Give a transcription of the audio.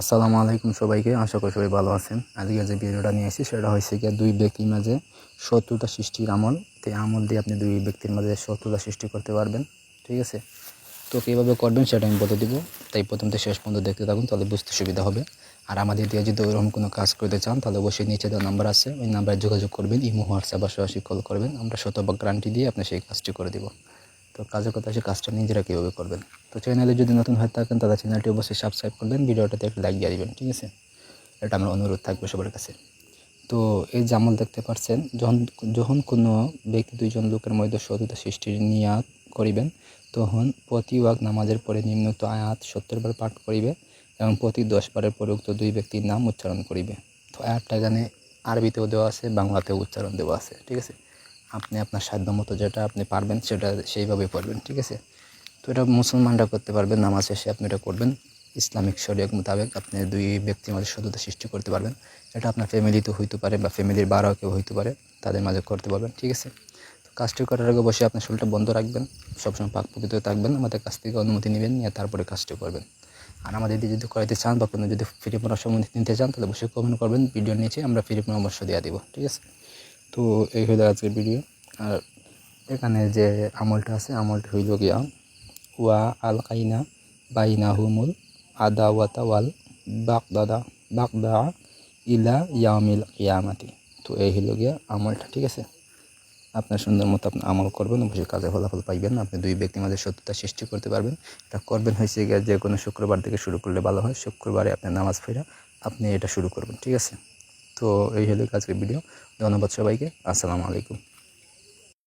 আসসালামু আলাইকুম সবাইকে, আশা করি সবাই ভালো আছেন। আজকে যে ভিডিওটা নিয়ে এসেছি সেটা হয়েছে গিয়ে দুই ব্যক্তির মাঝে শত্রুতা সৃষ্টির আমল। তো আমল দিয়ে আপনি দুই ব্যক্তির মাঝে শত্রুতা সৃষ্টি করতে পারবেন, ঠিক আছে? তো কীভাবে করবেন সেটা আমি বলে দিব। তাই প্রথম থেকে শেষ পর্যন্ত দেখতে থাকুন, তাহলে বুঝতে সুবিধা হবে। আর আমাদের দিয়ে যদি ওইরকম কোনো কাজ করতে চান, তাহলে অবশ্যই নিচে দেওয়া নাম্বার আছে, ওই নাম্বারে যোগাযোগ করবেন, ইমো, হোয়াটসঅ্যাপ বা সরাসরি কল করবেন। আমরা শতভাগ গ্যারান্টি দিয়ে আপনি সেই কাজটি করে দিব। তো কাজের কথা সে কাজটা নিজেরা কীভাবে করবেন? তো চ্যানেলে যদি নতুন হয়ে থাকেন, তাহলে চ্যানেলটি অবশ্যই সাবস্ক্রাইব করবেন, ভিডিওটাতে একটু লাইক দিয়ে দিবেন, ঠিক আছে? এটা আমার অনুরোধ থাকবে সবার কাছে। তো এই জামল দেখতে পাচ্ছেন, যখন যখন কোনো ব্যক্তি দুইজন লোকের মধ্যে শত্রুতা সৃষ্টির নিয়াত করিবেন, তখন প্রতি ওয়াক নামাজের পরে নিম্নোক্ত আয়াত সত্তর বার পাঠ করিবে এবং প্রতি দশ বারের পরে উক্ত দুই ব্যক্তির নাম উচ্চারণ করিবে। তো আয়াতটা এখানে আরবিতেও দেওয়া আছে, বাংলাতেও উচ্চারণ দেওয়া আছে, ঠিক আছে? আপনি আপনার সাধ্য মতো যেটা আপনি পারবেন সেটা সেইভাবে পড়বেন, ঠিক আছে? তো এটা মুসলমানরা করতে পারবেন নামাজ শেষে আপনি এটা করবেন। ইসলামিক শরীয়ত মোতাবেক আপনি দুই ব্যক্তির মাঝে সততা সৃষ্টি করতে পারবেন। এটা আপনার ফ্যামিলিতে হইতে পারে বা ফ্যামিলির বারো কেউ হইতে পারে, তাদের মাঝে করতে পারবেন, ঠিক আছে? তো কাজটি করার আগে বসে আপনার শরীরটা বন্ধ রাখবেন, সবসময় পাক পবিত্র থাকবেন, আমাদের কাছ থেকে অনুমতি নেবেন, নিয়ে তারপরে কাজটি করবেন। আর আমাদের যদি করাইতে চান বা কোনো যদি ফ্রি পরামর্শ নিতে চান, তাহলে অবশ্যই কমেন্ট করবেন, ভিডিওর নিচে আমরা ফ্রি পরামর্শ দেওয়া দেবো, ঠিক আছে? তো এই হলো আজকের ভিডিও। আর এখানে যে আমলটা আছে, আমলটা হইল গিয়া, ওয়া আল কাইনা বাইনা হুমুল আদা ওয়াতা ওয়াল বাগদাদা, বাগদা ইলা ইয়ামিল ইয়ামাতি তো এই হইল গিয়া আমলটা, ঠিক আছে? আপনার সুন্দর মতো আপনি আমল করবেন, অবশ্যই কাজে ফলাফল পাইবেন আপনি দুই ব্যক্তির মাঝে সত্যতা সৃষ্টি করতে পারবেন। এটা করবেন হয়েছে গিয়ে যে কোনো শুক্রবার থেকে শুরু করলে ভালো হয়। শুক্রবারে আপনি নামাজ ফেরা আপনি এটা শুরু করবেন, ঠিক আছে? তো এই হলো আজকের ভিডিও। ধন্যবাদ সবাইকে। আসসালামু আলাইকুম।